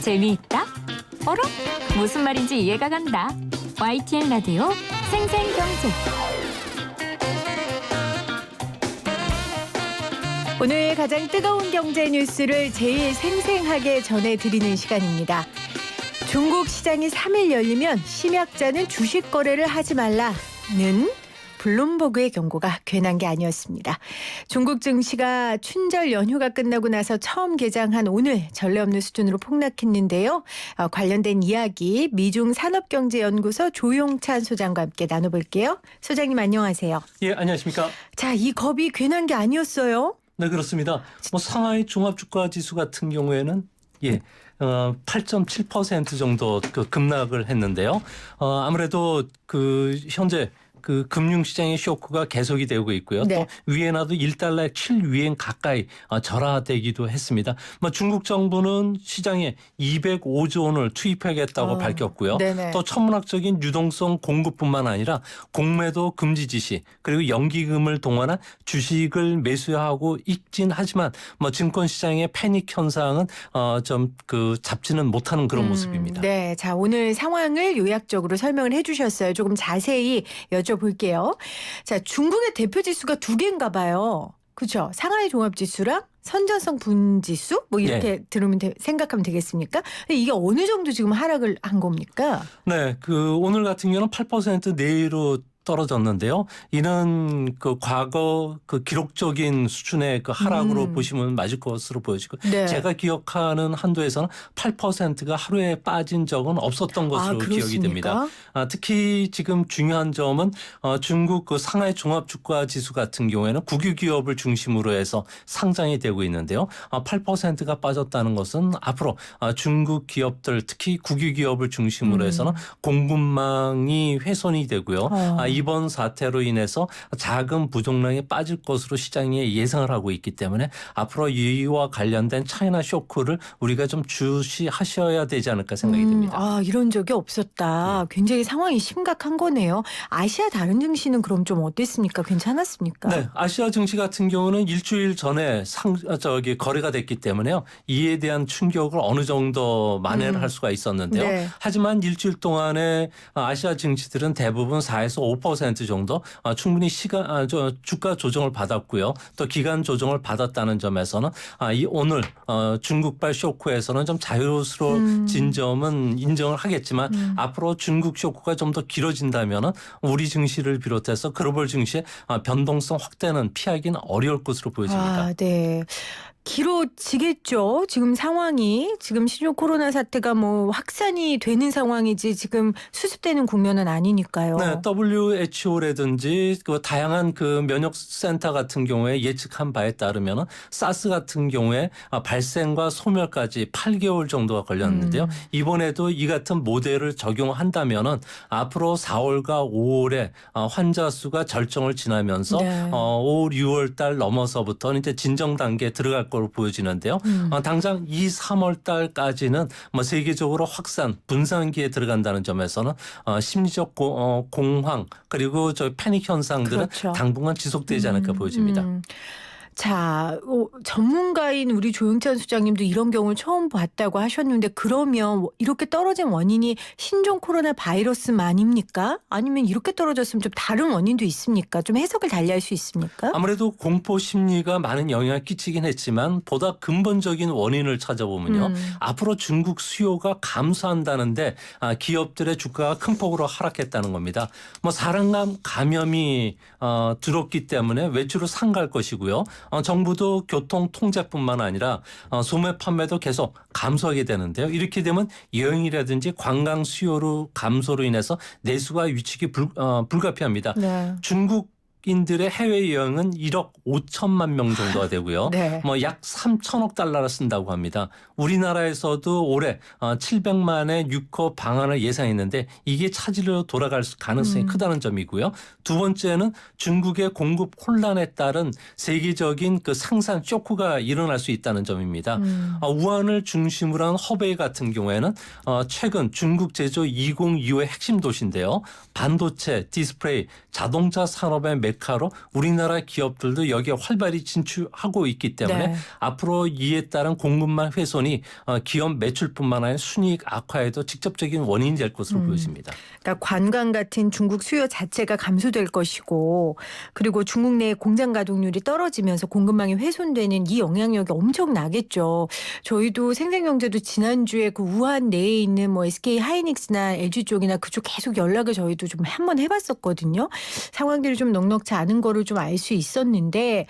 재미있다? 어라? 무슨 말인지 이해가 간다. YTN 라디오 생생경제. 오늘 가장 뜨거운 경제 뉴스를 제일 생생하게 전해드리는 시간입니다. 중국 시장이 3일 열리면 심약자는 주식 거래를 하지 말라는 블룸버그의 경고가 괜한 게 아니었습니다. 중국 증시가 춘절 연휴가 끝나고 나서 처음 개장한 오늘 전례 없는 수준으로 폭락했는데요. 어, 관련된 이야기 미중 산업경제연구소 조용찬 소장과 함께 나눠볼게요. 소장님 안녕하세요. 예, 안녕하십니까. 자, 이 겁이 괜한 게 아니었어요. 네, 그렇습니다. 뭐 상하이 종합주가 지수 같은 경우에는 예, 어, 8.7% 정도 그 급락을 했는데요. 어, 아무래도 그 현재 그 금융시장의 쇼크가 계속이 되고 있고요. 네. 또 위엔화도 1달러에 7위엔 가까이 어, 절하되기도 했습니다. 뭐 중국 정부는 시장에 205조 원을 투입하겠다고 어, 밝혔고요. 네네. 또 천문학적인 유동성 공급뿐만 아니라 공매도 금지 지시 그리고 연기금을 동원한 주식을 매수하고 있긴 하지만 뭐 증권 시장의 패닉 현상은 어 좀 그 잡지는 못하는 그런 음, 모습입니다. 네, 자 오늘 상황을 요약적으로 설명을 해주셨어요. 조금 자세히 여쭤 볼게요. 자, 중국의 대표 지수가 두 개인가 봐요. 그렇죠? 상하이 종합 지수랑 선전성 분지수 뭐 이렇게 네. 들으면 되- 생각하면 되겠습니까? 이게 어느 정도 지금 하락을 한 겁니까? 네, 그 오늘 같은 경우는 8% 내외로 떨어졌는데요. 이는 그 과거 그 기록적인 수준의 그 하락으로 음. 보시면 맞을 것으로 보여지고 네. 제가 기억하는 한도에서는 8%가 하루에 빠진 적은 없었던 것으로 기억이 아, 그렇습니까? 됩니다. 아, 특히 지금 중요한 점은 어, 중국 그 상하이 종합주가 지수 같은 경우에는 국유 기업을 중심으로 해서 상장이 되고 있는데요. 아, 8%가 빠졌다는 것은 앞으로 아, 중국 기업들 특히 국유 기업을 중심으로 음. 해서는 공급망이 훼손이 되고요. 어. 아, 이번 사태로 인해서 자금 부족량이 빠질 것으로 시장이 예상을 하고 있기 때문에 앞으로 이와 관련된 차이나 쇼크를 우리가 좀 주시하셔야 되지 않을까 생각이 음, 듭니다. 네. 아, 이런 적이 없었다. 굉장히 상황이 심각한 거네요. 아시아 다른 증시는 그럼 좀 어땠습니까? 괜찮았습니까? 네, 아시아 증시 같은 경우는 일주일 전에 상 아, 저기 거래가 됐기 때문에요. 이에 대한 충격을 어느 정도 만회를 음. 할 수가 있었는데요. 네. 하지만 일주일 동안에 아시아 증시들은 대부분 4에서 5% 정도 아, 충분히 시간 아, 저 주가 조정을 받았고요. 또 기간 조정을 받았다는 점에서는 아, 이 오늘 어, 중국발 쇼크에서는 좀 자유스러워진 음. 점은 인정을 하겠지만 음. 앞으로 중국 쇼크가 좀 더 길어진다면은 우리 증시를 비롯해서 글로벌 증시의 아, 변동성 확대는 피하기는 어려울 것으로 보여집니다. 아, 네. 길어지겠죠. 지금 상황이 지금 신종 코로나 사태가 뭐 확산이 되는 상황이지 지금 수습되는 국면은 아니니까요. 네, WHO라든지 그 다양한 그 면역 센터 같은 경우에 예측한 바에 따르면 사스 같은 경우에 아, 발생과 소멸까지 8개월 정도가 걸렸는데요. 음. 이번에도 이 같은 모델을 적용한다면은 앞으로 4월과 5월에 아, 환자 수가 절정을 지나면서 네. 어, 5, 6월 달 넘어서부터는 이제 진정 단계에 들어갈 걸로 보여지는데요. 음. 어, 당장 2, 3월 달까지는 뭐 세계적으로 확산, 분산기에 들어간다는 점에서는 어, 심리적 고, 어, 공황 그리고 저 패닉 현상들은 그렇죠. 당분간 지속되지 않을까 음, 보여집니다. 음. 자, 어, 전문가인 우리 조영찬 수장님도 이런 경우를 처음 봤다고 하셨는데 그러면 이렇게 떨어진 원인이 신종 코로나 바이러스만입니까? 아니면 이렇게 떨어졌으면 좀 다른 원인도 있습니까? 좀 해석을 달리 할 수 있습니까? 아무래도 공포 심리가 많은 영향을 끼치긴 했지만 보다 근본적인 원인을 찾아보면요. 음. 앞으로 중국 수요가 감소한다는데 아, 기업들의 주가가 큰 폭으로 하락했다는 겁니다. 뭐 사람감 감염이 어, 들었기 때문에 외출을 상갈 것이고요. 어, 정부도 교통 통제뿐만 아니라 어, 소매 판매도 계속 감소하게 되는데요. 이렇게 되면 여행이라든지 관광 수요로 감소로 인해서 내수가 위축이 불, 어, 불가피합니다. 네. 중국 인들의 해외 여행은 1억 5천만 명 정도가 되고요. 네. 뭐 약 3천억 달러를 쓴다고 합니다. 우리나라에서도 올해 700만의 유커 방안을 예상했는데 이게 차질로 돌아갈 가능성이 음. 크다는 점이고요. 두 번째는 중국의 공급 혼란에 따른 세계적인 그 생산 쇼크가 일어날 수 있다는 점입니다. 음. 어, 우한을 중심으로 한 허베이 같은 경우에는 어, 최근 중국 제조 2025의 핵심 도시인데요. 반도체, 디스플레이, 자동차 산업의 맥 비핵화로 우리나라 기업들도 여기에 활발히 진출하고 있기 때문에 네. 앞으로 이에 따른 공급망 훼손이 어, 기업 매출뿐만 아니라 순이익 악화에도 직접적인 원인이 될 것으로 음. 보여집니다. 그러니까 관광 같은 중국 수요 자체가 감소될 것이고 그리고 중국 내 공장 가동률이 떨어지면서 공급망이 훼손되는 이 영향력이 엄청 나겠죠. 저희도 생생경제도 지난주에 그 우한 내에 있는 뭐 SK 하이닉스나 LG 쪽이나 그쪽 계속 연락을 저희도 좀 한번 해봤었거든요. 상황들이 좀 넉넉 지 않은 거를 좀 알 수 있었는데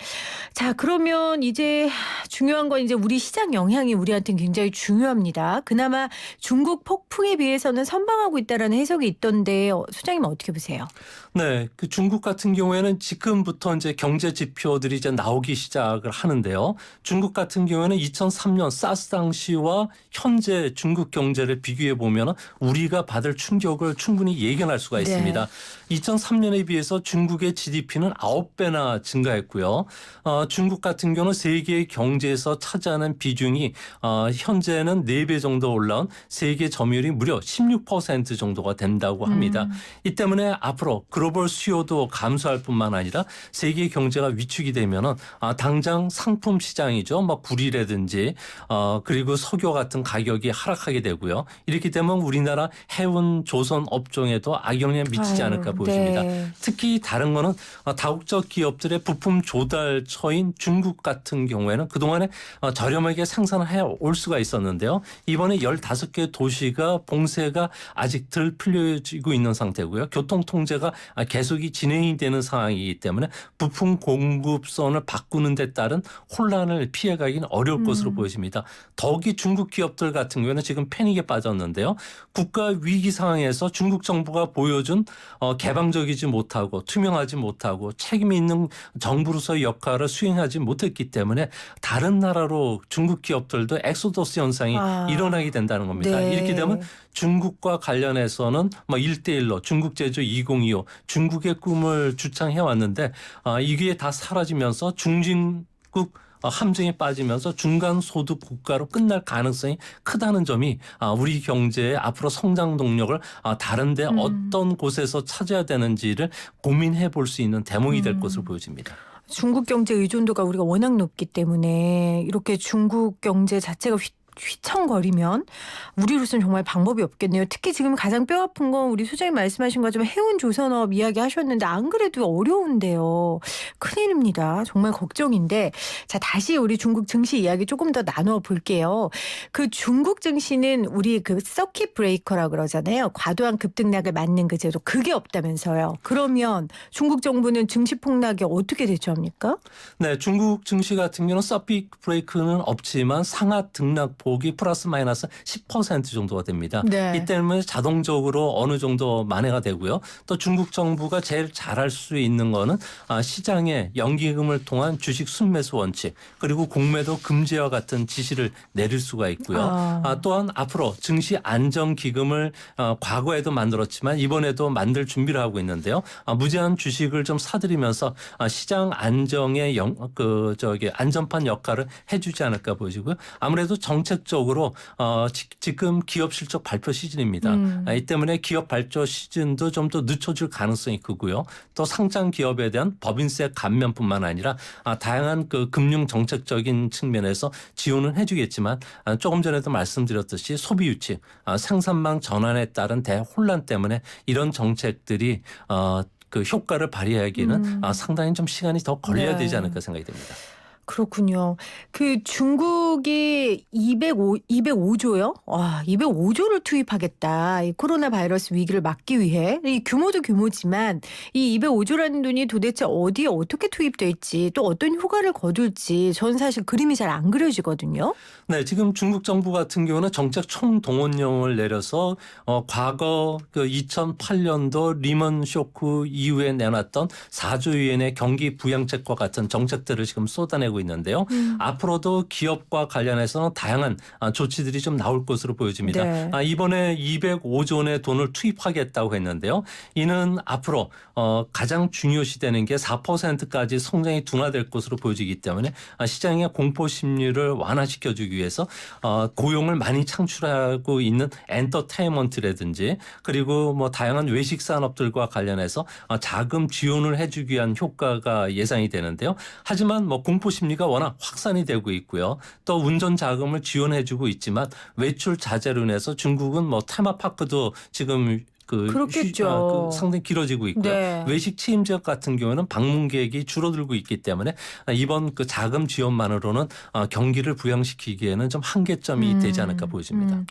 자 그러면 이제 중요한 건 이제 우리 시장 영향이 우리한테는 굉장히 중요합니다. 그나마 중국 폭풍에 비해서는 선방하고 있다라는 해석이 있던데 어, 소장님 어떻게 보세요? 네, 그 중국 같은 경우에는 지금부터 이제 경제 지표들이 이제 나오기 시작을 하는데요. 중국 같은 경우에는 2003년 사스 당시와 현재 중국 경제를 비교해 보면 우리가 받을 충격을 충분히 예견할 수가 네. 있습니다. 2003년에 비해서 중국의 GDP 는 9배나 증가했고요. 어, 중국 같은 경우는 세계 경제에서 차지하는 비중이 어, 현재는 4배 정도 올라온 세계 점유율이 무려 16% 정도가 된다고 합니다. 음. 이 때문에 앞으로 글로벌 수요도 감소할 뿐만 아니라 세계 경제가 위축이 되면은 아, 당장 상품 시장이죠. 뭐 구리라든지 어 그리고 석유 같은 가격이 하락하게 되고요. 이렇게 되면 우리나라 해운 조선 업종에도 악영향 미치지 않을까 보입니다. 네. 특히 다른 거는 어, 다국적 기업들의 부품 조달처인 중국 같은 경우에는 그동안에 어, 저렴하게 생산을 해올 수가 있었는데요. 이번에 15개 도시가 봉쇄가 아직 덜 풀려지고 있는 상태고요. 교통 통제가 아, 계속이 진행이 되는 상황이기 때문에 부품 공급선을 바꾸는 데 따른 혼란을 피해가기는 어려울 음. 것으로 보여집니다. 더욱이 중국 기업들 같은 경우에는 지금 패닉에 빠졌는데요. 국가 위기 상황에서 중국 정부가 보여준 어, 개방적이지 못하고 투명하지 못 하고 책임 있는 정부로서의 역할을 수행하지 못했기 때문에 다른 나라로 중국 기업들도 엑소더스 현상이 아. 일어나게 된다는 겁니다. 네. 이렇게 되면 중국과 관련해서는 뭐 1대1로 중국 제조 2025 중국의 꿈을 주창해 왔는데 아, 이게 다 사라지면서 중진국 어, 함정에 빠지면서 중간 소득 국가로 끝날 가능성이 크다는 점이 아, 우리 경제의 앞으로 성장 동력을 아, 다른데 음. 어떤 곳에서 찾아야 되는지를 고민해 볼 수 있는 대목이 될 음. 것으로 보여집니다. 중국 경제 의존도가 우리가 워낙 높기 때문에 이렇게 중국 경제 자체가 휘, 휘청거리면 우리로서는 정말 방법이 없겠네요. 특히 지금 가장 뼈 아픈 건 우리 소장님 말씀하신 것처럼 해운 조선업 이야기 하셨는데 안 그래도 어려운데요. 큰일입니다. 정말 걱정인데 자 다시 우리 중국 증시 이야기 조금 더 나눠 볼게요. 그 중국 증시는 우리 그 서킷 브레이커라 그러잖아요. 과도한 급등락을 막는 그 제도 그게 없다면서요. 그러면 중국 정부는 증시 폭락에 어떻게 대처합니까? 네, 중국 증시 같은 경우는 서픽 브레이크는 없지만 상하 등락 폭이 플러스 마이너스 10% 정도가 됩니다. 네. 이 때문에 자동적으로 어느 정도 만회가 되고요. 또 중국 정부가 제일 잘할 수 있는 거는 아, 시장에 연기금을 통한 주식 순매수 원칙 그리고 공매도 금지와 같은 지시를 내릴 수가 있고요. 아. 아, 또한 앞으로 증시 안정 기금을 어, 과거에도 만들었지만 이번에도 만들 준비를 하고 있는데요. 아, 무제한 주식을 좀 사들이면서 아, 시장 안정의 영, 그 저기 안전판 역할을 해주지 않을까 보이고요. 아무래도 정책 적으로 어, 지, 금 기업 실적 발표 시즌입니다. 음. 아, 이 때문에 기업 발표 시즌도 좀 더 늦춰질 가능성이 크고요. 또 상장 기업에 대한 법인세 감면뿐만 아니라 아, 다양한 그 금융 정책적인 측면에서 지원은 해주겠지만 아, 조금 전에도 말씀드렸듯이 소비 유치, 아, 생산망 전환에 따른 대혼란 때문에 이런 정책들이 어, 그 효과를 발휘하기에는 음. 아, 상당히 좀 시간이 더 걸려야 네. 되지 않을까 생각이 됩니다. 그렇군요. 그 중국이 205, 205조요? 와, 205조를 투입하겠다. 이 코로나 바이러스 위기를 막기 위해. 이 규모도 규모지만 이 205조라는 돈이 도대체 어디에 어떻게 투입될지 또 어떤 효과를 거둘지 전 사실 그림이 잘 안 그려지거든요. 네, 지금 중국 정부 같은 경우는 정책 총동원령을 내려서 어, 과거 그 2008년도 리먼 쇼크 이후에 내놨던 4조 위엔의 경기 부양책과 같은 정책들을 지금 쏟아내고 있는데요. 음. 앞으로도 기업과 관련해서는 다양한 아, 조치들이 좀 나올 것으로 보여집니다. 네. 아, 이번에 205조 원의 돈을 투입하겠다고 했는데요. 이는 앞으로 어, 가장 중요시되는 게 4%까지 성장이 둔화될 것으로 보여지기 때문에 아, 시장의 공포 심리를 완화시켜주기 위해서 어, 고용을 많이 창출하고 있는 엔터테인먼트라든지 그리고 뭐 다양한 외식 산업들과 관련해서 어, 자금 지원을 해주기 위한 효과가 예상이 되는데요. 하지만 뭐 공포 심리 가 워낙 확산이 되고 있고요. 또 운전 자금을 지원해주고 있지만 외출 자제로 인해서 중국은 뭐 테마파크도 지금 그, 그렇겠죠. 휴- 아, 그 상당히 길어지고 있고요. 네. 외식 취임 지역 같은 경우는 방문 계획이 줄어들고 있기 때문에 이번 그 자금 지원만으로는 어, 경기를 부양시키기에는 좀 한계점이 음, 되지 않을까 보여집니다. 음.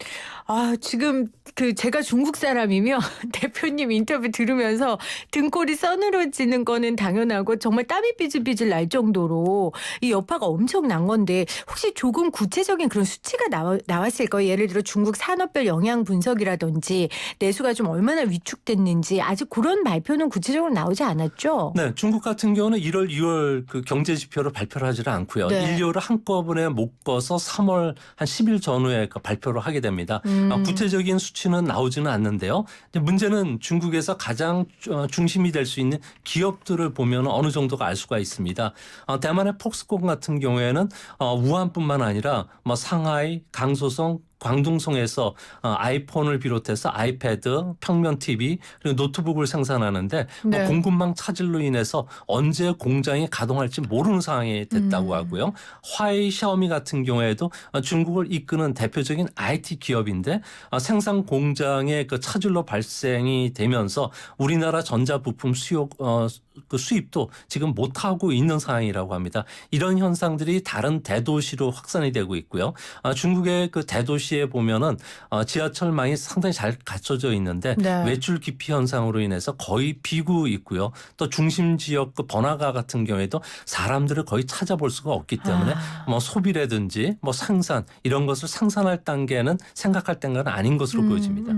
아, 지금 그 제가 중국 사람이면 대표님 인터뷰 들으면서 등골이 서늘어지는 거는 당연하고 정말 땀이 삐질삐질 날 정도로 이 여파가 엄청 난 건데 혹시 조금 구체적인 그런 수치가 나와, 나왔을 거예요. 예를 들어 중국 산업별 영향 분석이라든지 내수가 좀 얼마 나 위축됐는지 아직 그런 발표는 구체적으로 나오지 않았죠? 네, 중국 같은 경우는 1월, 2월 그 경제 지표를 발표를 하지를 않고요. 네. 1, 2월을 한꺼번에 묶어서 3월 한 10일 전후에 그 발표를 하게 됩니다. 음. 아, 구체적인 수치는 나오지는 않는데요. 문제는 중국에서 가장 어, 중심이 될 수 있는 기업들을 보면 어느 정도가 알 수가 있습니다. 어, 대만의 폭스콘 같은 경우에는 어, 우한뿐만 아니라 뭐 상하이, 강소성, 광둥성에서 어, 아이폰을 비롯해서 아이패드, 평면 TV 그리고 노트북을 생산하는데 뭐 네. 공급망 차질로 인해서 언제 공장이 가동할지 모르는 상황이 됐다고 음. 하고요. 화웨이, 샤오미 같은 경우에도 어, 중국을 이끄는 대표적인 IT 기업인데 어, 생산 공장의 그 차질로 발생이 되면서 우리나라 전자 부품 수요 어, 그 수입도 지금 못 하고 있는 상황이라고 합니다. 이런 현상들이 다른 대도시로 확산이 되고 있고요. 아, 중국의 그 대도시에 보면은 어, 지하철망이 상당히 잘 갖춰져 있는데 네. 외출 기피 현상으로 인해서 거의 비고 있고요. 또 중심 지역 그 번화가 같은 경우에도 사람들을 거의 찾아볼 수가 없기 때문에 아. 뭐 소비라든지 뭐 생산 이런 것을 상산할 단계는 생각할 단계는 아닌 것으로 음, 보여집니다.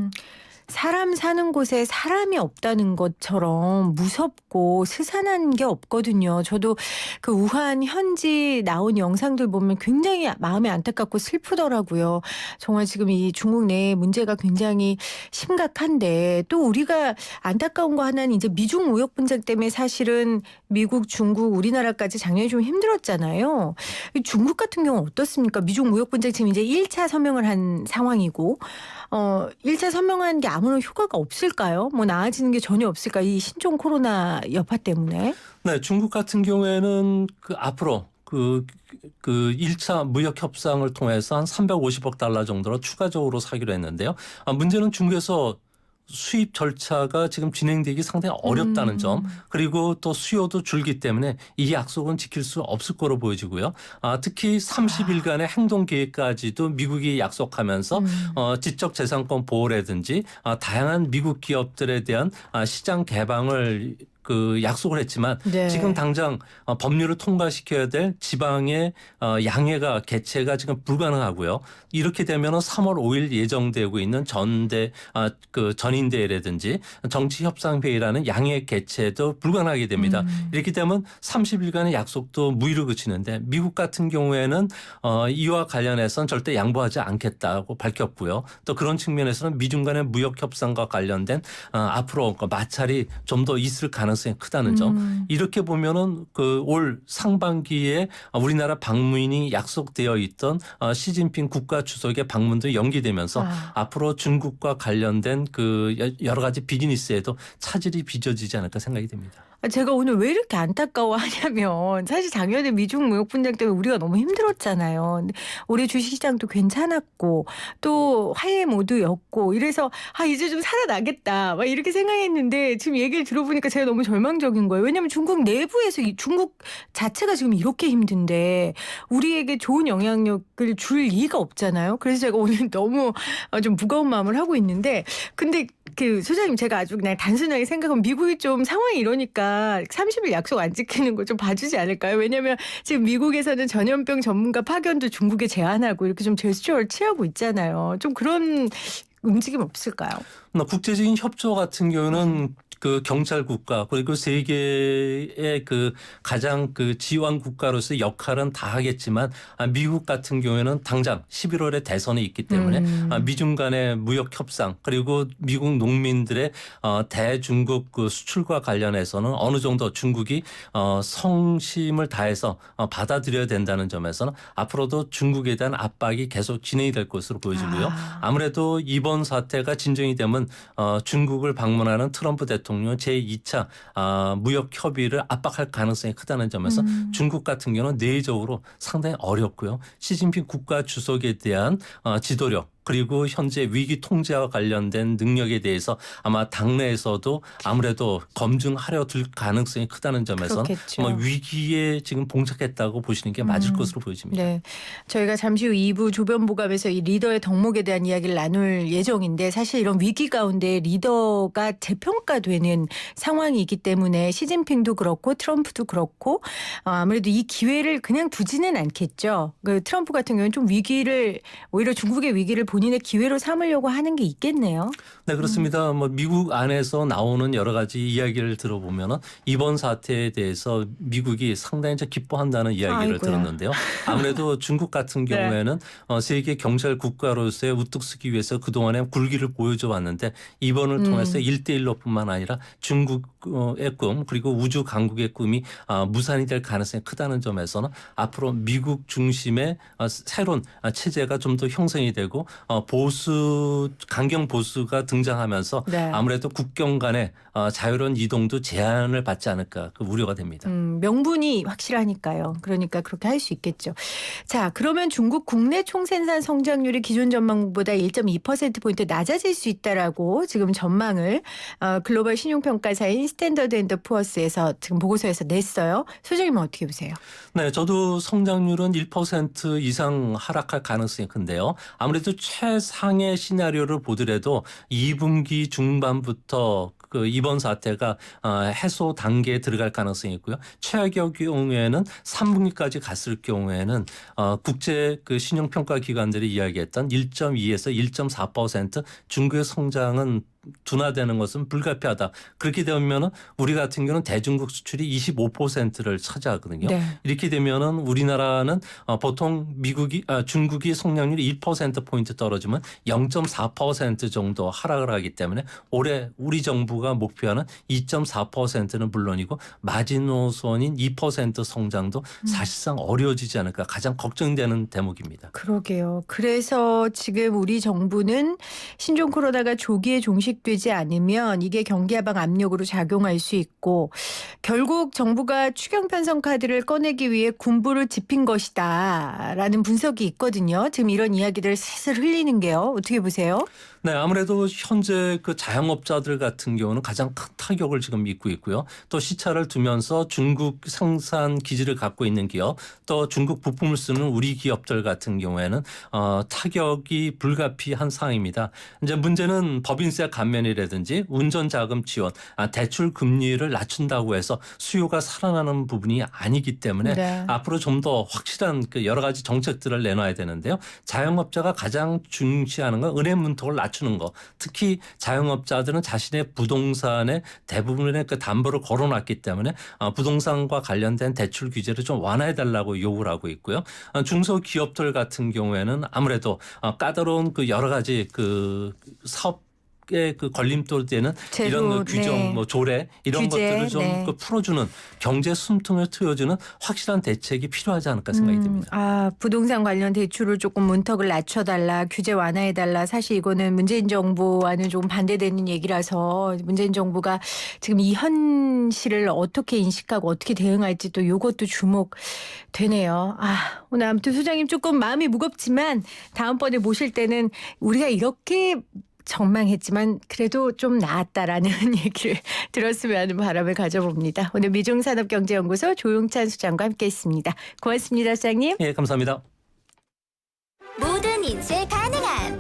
음. 사람 사는 곳에 사람이 없다는 것처럼 무섭고 스산한 게 없거든요. 저도 그 우한 현지 나온 영상들 보면 굉장히 마음이 안타깝고 슬프더라고요. 정말 지금 이 중국 내에 문제가 굉장히 심각한데 또 우리가 안타까운 거 하나는 이제 미중 무역 분쟁 때문에 사실은 미국, 중국, 우리나라까지 작년에 좀 힘들었잖아요. 이 중국 같은 경우는 어떻습니까? 미중 무역 분쟁 지금 이제 1차 서명을 한 상황이고 어, 1차 서명한 게 아무런 효과가 없을까요? 뭐 나아지는 게 전혀 없을까? 이 신종 코로나 여파 때문에. 네, 중국 같은 경우에는 그 앞으로 그, 그 1차 무역 협상을 통해서 한 350억 달러 정도로 추가적으로 사기로 했는데요. 아, 문제는 중국에서 수입 절차가 지금 진행되기 상당히 어렵다는 음. 점 그리고 또 수요도 줄기 때문에 이 약속은 지킬 수 없을 거로 보여지고요. 아, 특히 30일간의 행동 계획까지도 미국이 약속하면서 음. 어, 지적 재산권 보호라든지 아, 다양한 미국 기업들에 대한 아, 시장 개방을 그 약속을 했지만 네. 지금 당장 어, 법률을 통과시켜야 될 지방의 어, 양해가 개최가 지금 불가능하고요. 이렇게 되면은 3월 5일 예정되고 있는 전대 아, 그 전인대회라든지 정치 협상 회의라는 양해 개최도 불가능하게 됩니다. 음. 이렇게 되면 30일간의 약속도 무의로 그치는데 미국 같은 경우에는 어, 이와 관련해서는 절대 양보하지 않겠다고 밝혔고요. 또 그런 측면에서는 미중 간의 무역 협상과 관련된 어, 앞으로 그 마찰이 좀 더 있을 가능성 이 크다는 점. 음. 이렇게 보면은 그 올 상반기에 우리나라 방문이 약속되어 있던 어, 시진핑 국가 주석의 방문도 연기되면서 아. 앞으로 중국과 관련된 그 여- 여러 가지 비즈니스에도 차질이 빚어지지 않을까 생각이 됩니다. 아, 제가 오늘 왜 이렇게 안타까워하냐면 사실 작년에 미중 무역 분쟁 때문에 우리가 너무 힘들었잖아요. 근데 올해 주식시장도 괜찮았고 또 화해 모드였고 이래서 아 이제 좀 살아나겠다 막 이렇게 생각했는데 지금 얘기를 들어보니까 제가 너무 절망적인 거예요. 왜냐하면 중국 내부에서 이 중국 자체가 지금 이렇게 힘든데 우리에게 좋은 영향력을 줄 리가 없잖아요. 그래서 제가 오늘 너무 어, 좀 무거운 마음을 하고 있는데 근데 그 소장님 제가 아주 그냥 단순하게 생각하면 미국이 좀 상황이 이러니까 30일 약속 안 지키는 거 좀 봐주지 않을까요? 왜냐하면 지금 미국에서는 전염병 전문가 파견도 중국에 제한하고 이렇게 좀 제스처를 취하고 있잖아요. 좀 그런 움직임 없을까요? 뭐 국제적인 협조 같은 경우는 그 경찰 국가 그리고 세계의 그 가장 그 지원 국가로서의 역할은 다 하겠지만 아, 미국 같은 경우에는 당장 11월에 대선이 있기 때문에 음. 아, 미중 간의 무역 협상 그리고 미국 농민들의 어, 대중국 그 수출과 관련해서는 어느 정도 중국이 어, 성심을 다해서 어, 받아들여야 된다는 점에서는 앞으로도 중국에 대한 압박이 계속 진행이 될 것으로 보여지고요. 아. 아무래도 이번 사태가 진정이 되면 어, 중국을 방문하는 트럼프 대통령 제2차 아, 무역 협의를 압박할 가능성이 크다는 점에서 음. 중국 같은 경우는 내외적으로 상당히 어렵고요. 시진핑 국가 주석에 대한 어, 지도력 그리고 현재 위기 통제와 관련된 능력에 대해서 아마 당내에서도 아무래도 검증하려 들 가능성이 크다는 점에서. 뭐 위기에 지금 봉착했다고 보시는 게 맞을 음. 것으로 보여집니다. 네. 저희가 잠시 후 2부 조변보감에서 이 리더의 덕목에 대한 이야기를 나눌 예정인데 사실 이런 위기 가운데 리더가 재평가되는 상황이 있기 때문에 시진핑도 그렇고 트럼프도 그렇고 어, 아무래도 이 기회를 그냥 두지는 않겠죠. 그 트럼프 같은 경우는 좀 위기를 오히려 중국의 위기를 본인의 기회로 삼으려고 하는 게 있겠네요. 네 음. 그렇습니다. 뭐 미국 안에서 나오는 여러 가지 이야기를 들어보면은 이번 사태에 대해서 미국이 상당히 이제 기뻐한다는 이야기를 아이고야. 들었는데요. 아무래도 중국 같은 네. 경우에는 어, 세계 경찰 국가로서의 우뚝 서기 위해서 그 동안에 굴기를 보여줘 왔는데 이번을 음. 통해서 일 1대1로뿐만 아니라 중국의 꿈 그리고 우주 강국의 꿈이 아, 무산이 될 가능성이 크다는 점에서는 앞으로 미국 중심의 어, 새로운 아, 체제가 좀 더 형성이 되고 어, 보수 강경 보수가 등장하면서 네. 아무래도 국경 간의 어, 자유로운 이동도 제한을 받지 않을까 그 우려가 됩니다. 음, 명분이 확실하니까요. 그러니까 그렇게 할 수 있겠죠. 자, 그러면 중국 국내 총생산 성장률이 기존 전망보다 1.2%포인트 낮아질 수 있다라고 지금 전망을 어, 글로벌 신용평가사인 스탠더드 앤더 푸어스에서 지금 보고서에서 냈어요. 소장님은 어떻게 보세요? 네, 저도 성장률은 1% 이상 하락할 가능성이 큰데요. 아무래도 최 상의 시나리오를 보더라도 2분기 중반부터 그 이번 사태가 어, 해소 단계에 들어갈 가능성이 있고요. 최악의 경우에는 3분기까지 갔을 경우에는 어, 국제 그 신용평가 기관들이 이야기했던 1.2에서 1.4% 중국의 성장은 둔화되는 것은 불가피하다. 그렇게 되면은 우리 같은 경우는 대중국 수출이 25%를 차지하거든요. 네. 이렇게 되면은 우리나라는 어, 보통 미국이 아, 중국이 성장률이 1% 포인트 떨어지면 0.4% 정도 하락을 하기 때문에 올해 우리 정부가 목표하는 2.4%는 물론이고 마지노선인 2% 성장도 사실상 어려워지지 않을까 가장 걱정되는 대목입니다. 그러게요. 그래서 지금 우리 정부는 신종 코로나가 조기에 종식 되지 않으면 이게 경기 하방 압력으로 작용할 수 있고 결국 정부가 추경 편성 카드를 꺼내기 위해 군부를 짚인 것이다라는 분석이 있거든요. 지금 이런 이야기들 슬슬 흘리는 게요. 어떻게 보세요? 네, 아무래도 현재 그 자영업자들 같은 경우는 가장 큰 타격을 지금 입고 있고요. 또 시차를 두면서 중국 생산 기지를 갖고 있는 기업, 또 중국 부품을 쓰는 우리 기업들 같은 경우에는 어, 타격이 불가피한 상황입니다. 이제 문제는 법인세 감면이라든지 운전 자금 지원, 아, 대출 금리를 낮춘다고 해서 수요가 살아나는 부분이 아니기 때문에 네. 앞으로 좀 더 확실한 그 여러 가지 정책들을 내놔야 되는데요. 자영업자가 가장 중시하는 건 은행 문턱을 낮 추는 거. 특히 자영업자들은 자신의 부동산의 대부분의 그 담보를 걸어놨기 때문에 어, 부동산과 관련된 대출 규제를 좀 완화해 달라고 요구를 하고 있고요. 어, 중소기업들 같은 경우에는 아무래도 어, 까다로운 그 여러 가지 그 사업 그 걸림돌 되는 제도, 이런 그 규정, 네. 뭐 조례 이런 규제, 것들을 좀 네. 그 풀어주는 경제 숨통을 트여주는 확실한 대책이 필요하지 않을까 생각이 음, 듭니다. 아, 부동산 관련 대출을 조금 문턱을 낮춰달라, 규제 완화해달라. 사실 이거는 문재인 정부와는 좀 반대되는 얘기라서 문재인 정부가 지금 이 현실을 어떻게 인식하고 어떻게 대응할지 또 요것도 주목되네요. 아, 오늘 아무튼 소장님 조금 마음이 무겁지만 다음번에 모실 때는 우리가 이렇게 전망했지만 그래도 좀 나았다라는 얘기를 들었으면 하는 바람을 가져봅니다. 오늘 미중산업경제연구소 조용찬 수장과 함께했습니다. 고맙습니다, 수장님. 예, 감사합니다. 모든 인쇄 가능한